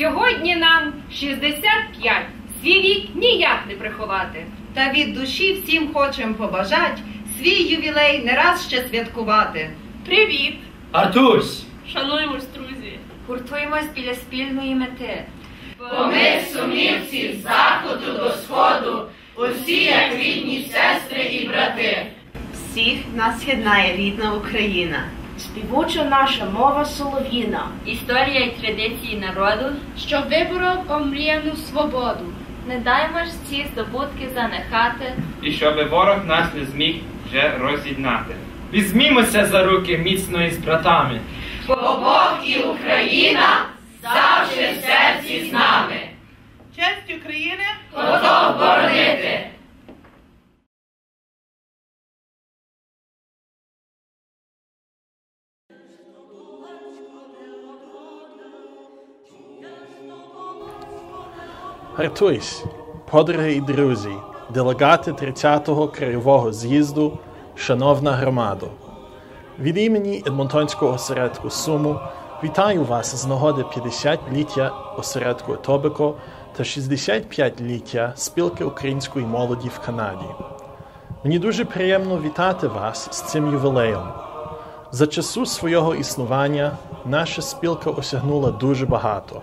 Сьогодні нам 65. Свій вік ніяк не приховати. Та від душі всім хочем побажать свій ювілей не раз ще святкувати. Привіт! Артусь! Шануємось, друзі! Гуртуємось біля спільної мети. Бо ми сумівці з заходу до сходу, усі як рідні сестри і брати. Всіх нас єднає рідна Україна. Співуча наша мова солов'їна, Історія і традиції народу. що виборов омріяну свободу. Не даймо ж ці здобутки занехати. І щоби ворог нас не зміг вже роз'єднати. Візьмімося за руки міцно із братами. Бо Бог і Україна завжди в серці з нами. Честь України! Готов боронити. Гартуйсь, подруги і друзі, делегати 30-го краєвого з'їзду, шановна громадо. Від імені Едмонтонського осередку Суму вітаю вас з нагоди 50-ліття осередку Етобико та 65-ліття спілки української молоді в Канаді. Мені дуже приємно вітати вас з цим ювілеєм. За часу свого існування наша спілка осягнула дуже багато.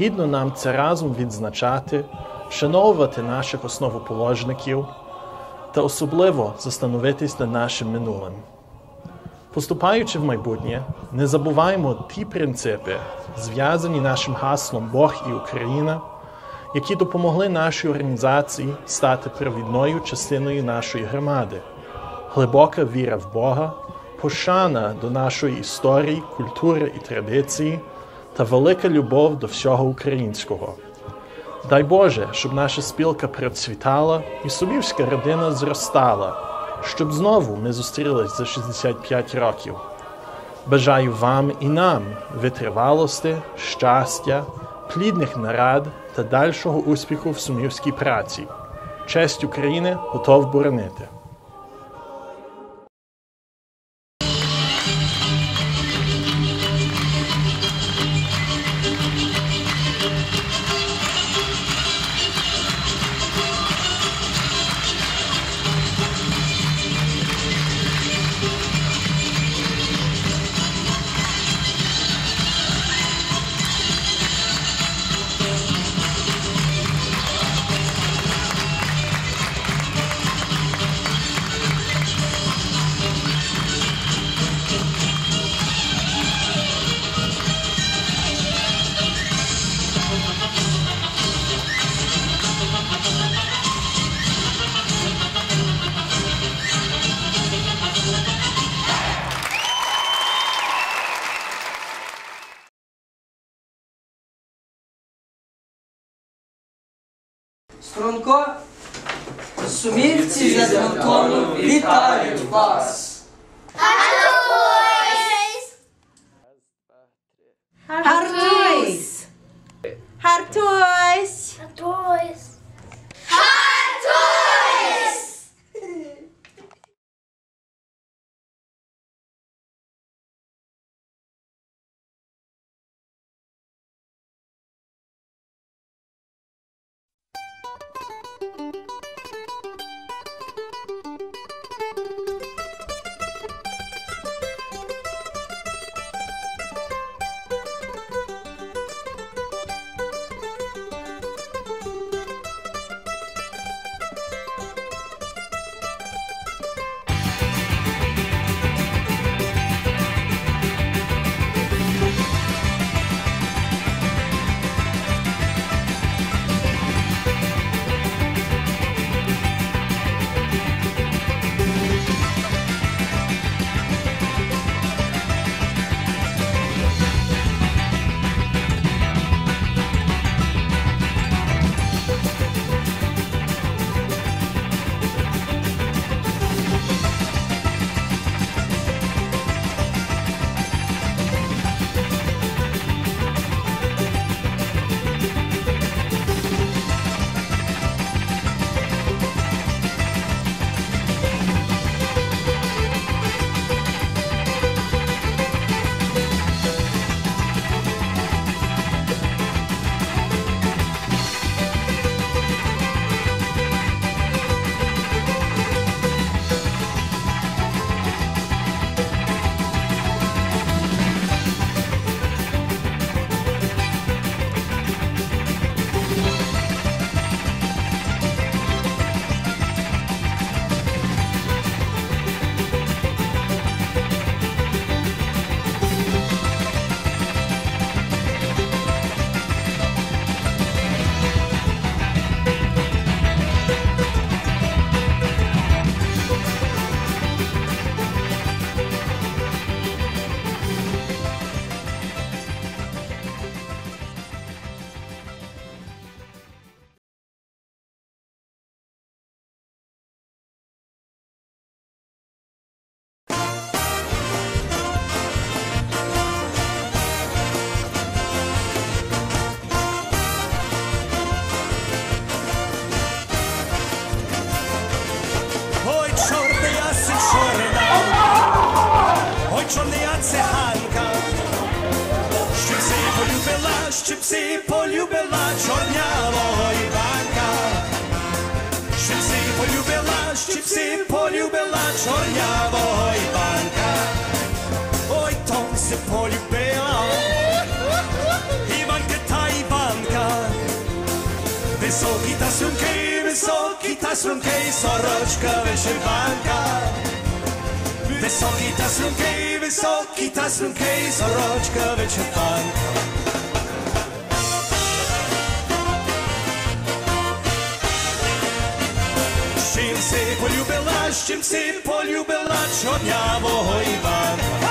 Гідно нам це разом відзначати, вшановувати наших основоположників та особливо застановитись над нашим минулим. Поступаючи в майбутнє, не забуваємо ті принципи, зв'язані нашим гаслом Бог і Україна, які допомогли нашій організації стати провідною частиною нашої громади, глибока віра в Бога, пошана до нашої історії, культури і традиції та велика любов до всього українського. Дай Боже, щоб наша спілка процвітала і сумівська родина зростала, щоб знову ми зустрілись за 65 років. Бажаю вам і нам витривалості, щастя, плідних нарад та дальшого успіху в сумівській праці. Честь України готов боронити. Сумівці з Едмонтону вітають вас! Гартуйсь! чорнява і банька. Шипси полюбила, щипси полюбила чорнявого і банька. Ой, Томси полюбила, Іванка та Іванка. Високі та сумки, високі та сумки, сорочка вишиванка. Wysoki tasunki, wysoki tasunki, soroczka wyczerpanka. Полюбила, чим си полюбила чорнявого Іванка.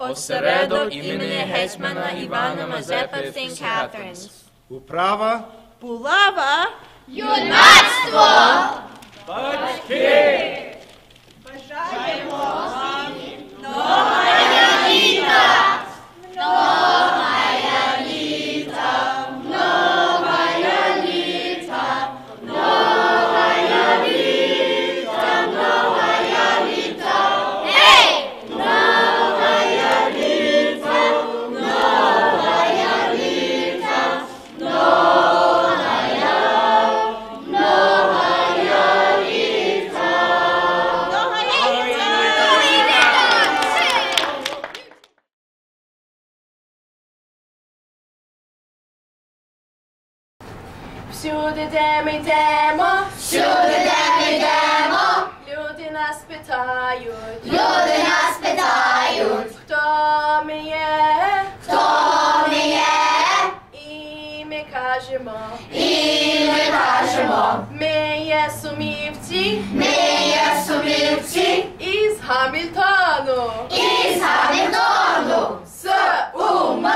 Осередок імені гетьмана Івана Мазепи в St. Catharines. Управа. Булава. Юнацтво! Батьки! Бажаємо вам нового літа! Новая Всюди, де ми йдемо, Всюди, де ми йдемо, люди нас питають, люди нас питають, хто ми є, хто ми є, і ми кажемо, і ми кажемо, ми є сумівці, ми є сумівці, із Гамільтону, із Гамільтону, з у М,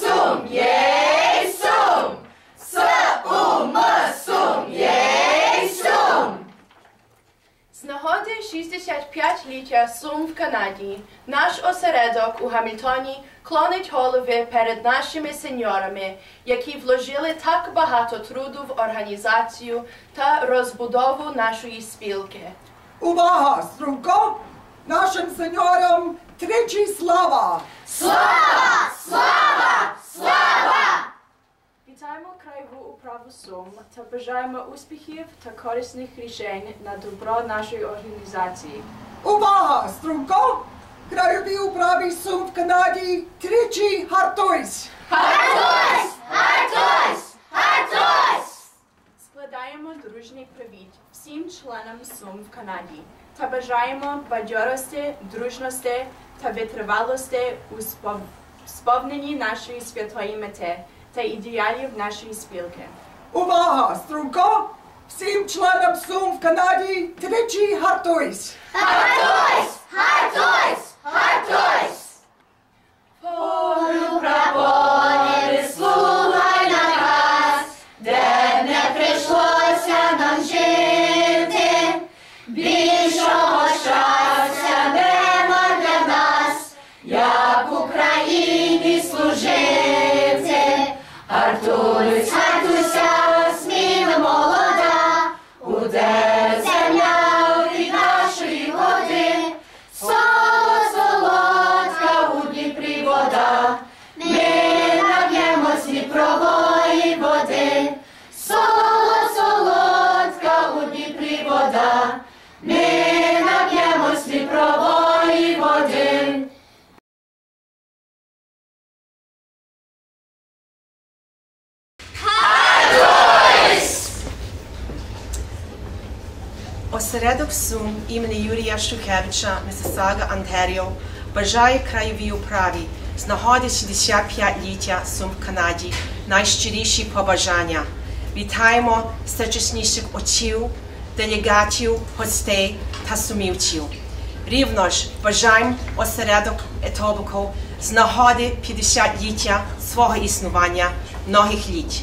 сум, є сум, с, у М, сум, є сум. З нагоди 65-ліття Сум в Канаді наш осередок у Гамільтоні клонить голови перед нашими сеньорами, які вложили так багато труду в організацію та розбудову нашої спілки. Увага, струнко! Нашим сеньорам тричі слава! Слава! Слава! Слава! Вітаємо Сум та бажаємо успіхів та корисних рішень на добро нашої організації. Увага, струнко! Краєві управі Сум в Канаді тричі гартуйсь! Гартуйсь! Гартуйсь! Гартуйсь! Складаємо дружній привіт всім членам Сум в Канаді та бажаємо бадьорості, дружності та витривалості у сповненні нашої святої мети та ідеалів нашої спілки. Увага, струнко! Всім членам Сум в Канаді тричі гартуйсь! Гартуйсь! Гартуйсь! Гартуйсь! Полю прапори, Осередок Сум імені Юрія Шухевича, Мисисага, Онтаріо, бажає краєвій управі з нагоди 65-ліття Сум в Канаді найщиріші побажання. Вітаємо сучасніших отців, делегатів, гостей та сумівців. Рівно ж бажаємо осередок Етобику з нагоди 50-ліття свого існування многих літ.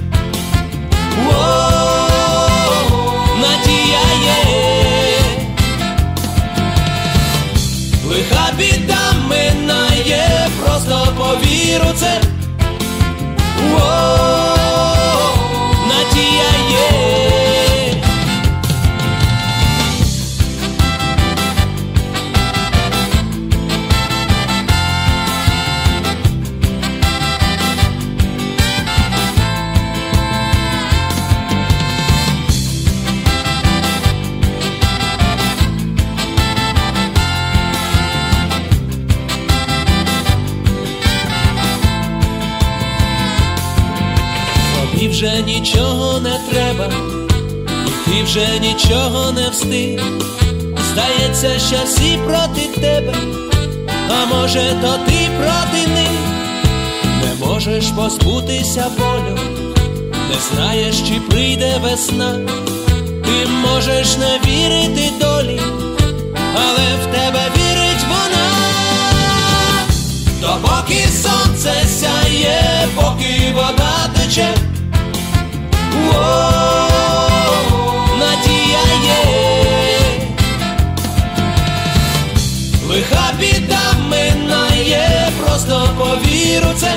Лиха біда минає, просто повір це. Що всі проти тебе, а може, то ти проти них, не можеш позбутися болю, не знаєш, чи прийде весна, ти можеш не вірити долі, але в тебе вірить вона, допоки сонце сяє, поки вода тече. Надія повір у це.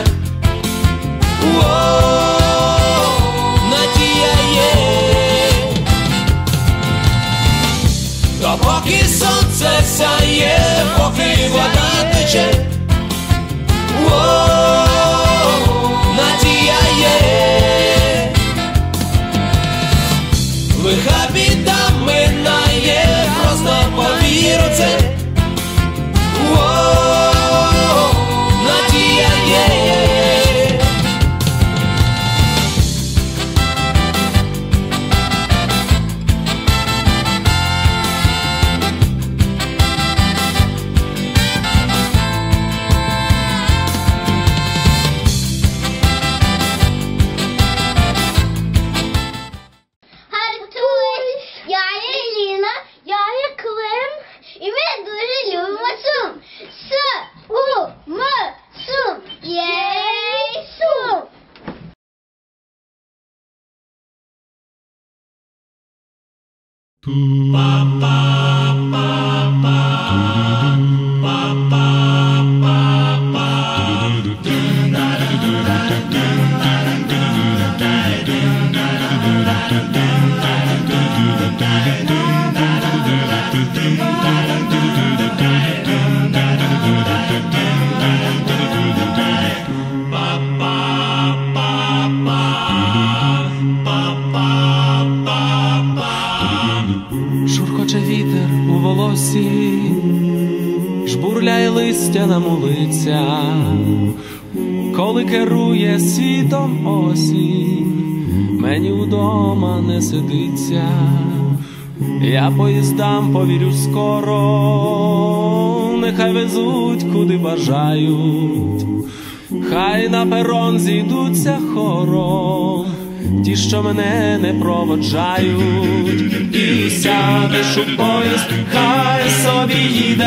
Надія є, допоки сонце сяє, поки вода тече. Надія Pooh. На мулиця, коли керує світом осінь, мені вдома не сидиться, я поїздам повірю скоро, нехай везуть куди бажають, хай на перон зійдуться хором. Ті, що мене не проводжають, і сядеш у поїзд, собі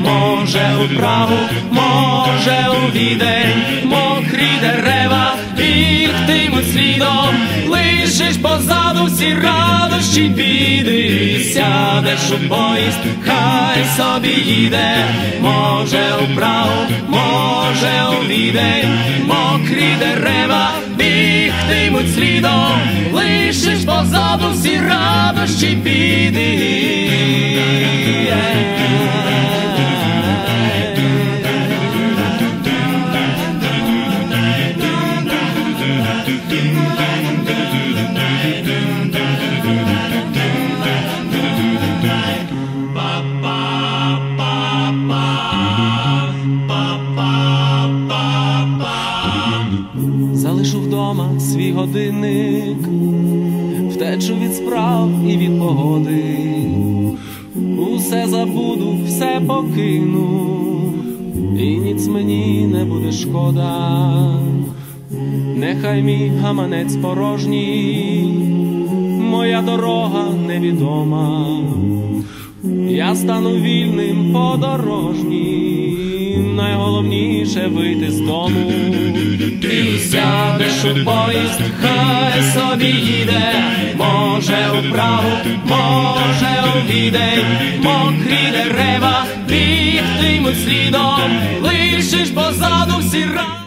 може у Прагу, може у відень, мокрі дерева, бігтимуть слідом, лишиш позаду всі радощі біди, сядеш у поїзд, хай собі їде, може у Прагу, може у відень, мокрі дерева, бігтимуть слідом, лишиш позаду всі радощі біди. Залишу вдома свій годинник, втечу від справ і від погоди, усе забуду, все покину, і ніц мені не буде шкода, нехай мій гаманець порожній, моя дорога невідома, я стану вільним подорожнім, найголовніше вийти з дому. Ти сядеш у поїзд, хай собі їде, може у Прагу, може у відень, мокрі дерева, бігтимуть слідом, лишиш позаду всі ра.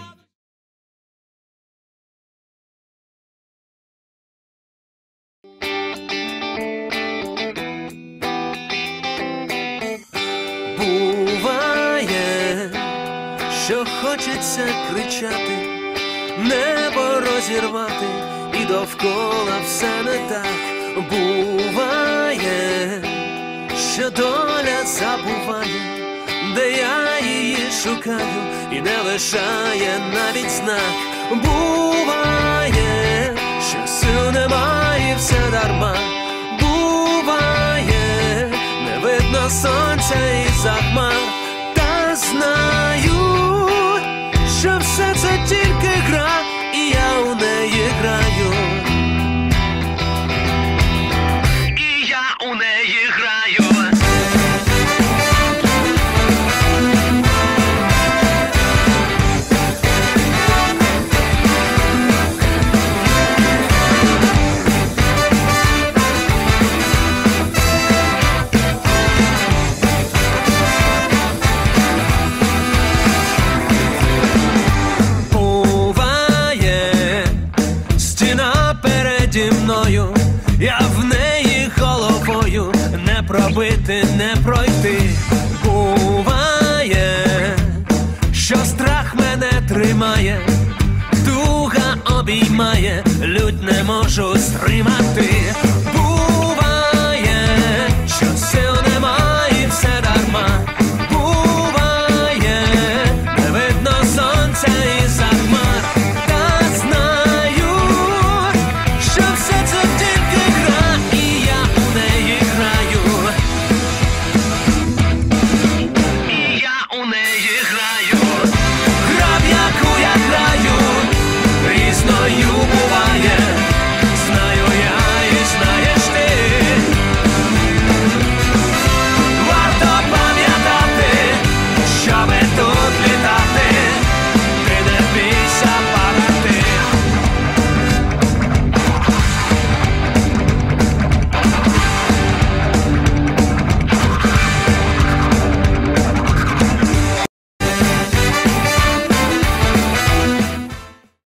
Кричати, небо розірвати, і довкола все не так. Буває, що доля забуває, де я її шукаю, і не лишає навіть знак. Буває, що сил немає, і все дарма. Буває, не видно сонця і захмар, та знаю, що все це тільки гра, пробити, не пройти. Буває, що страх мене тримає, туга обіймає, лють не можу стримати.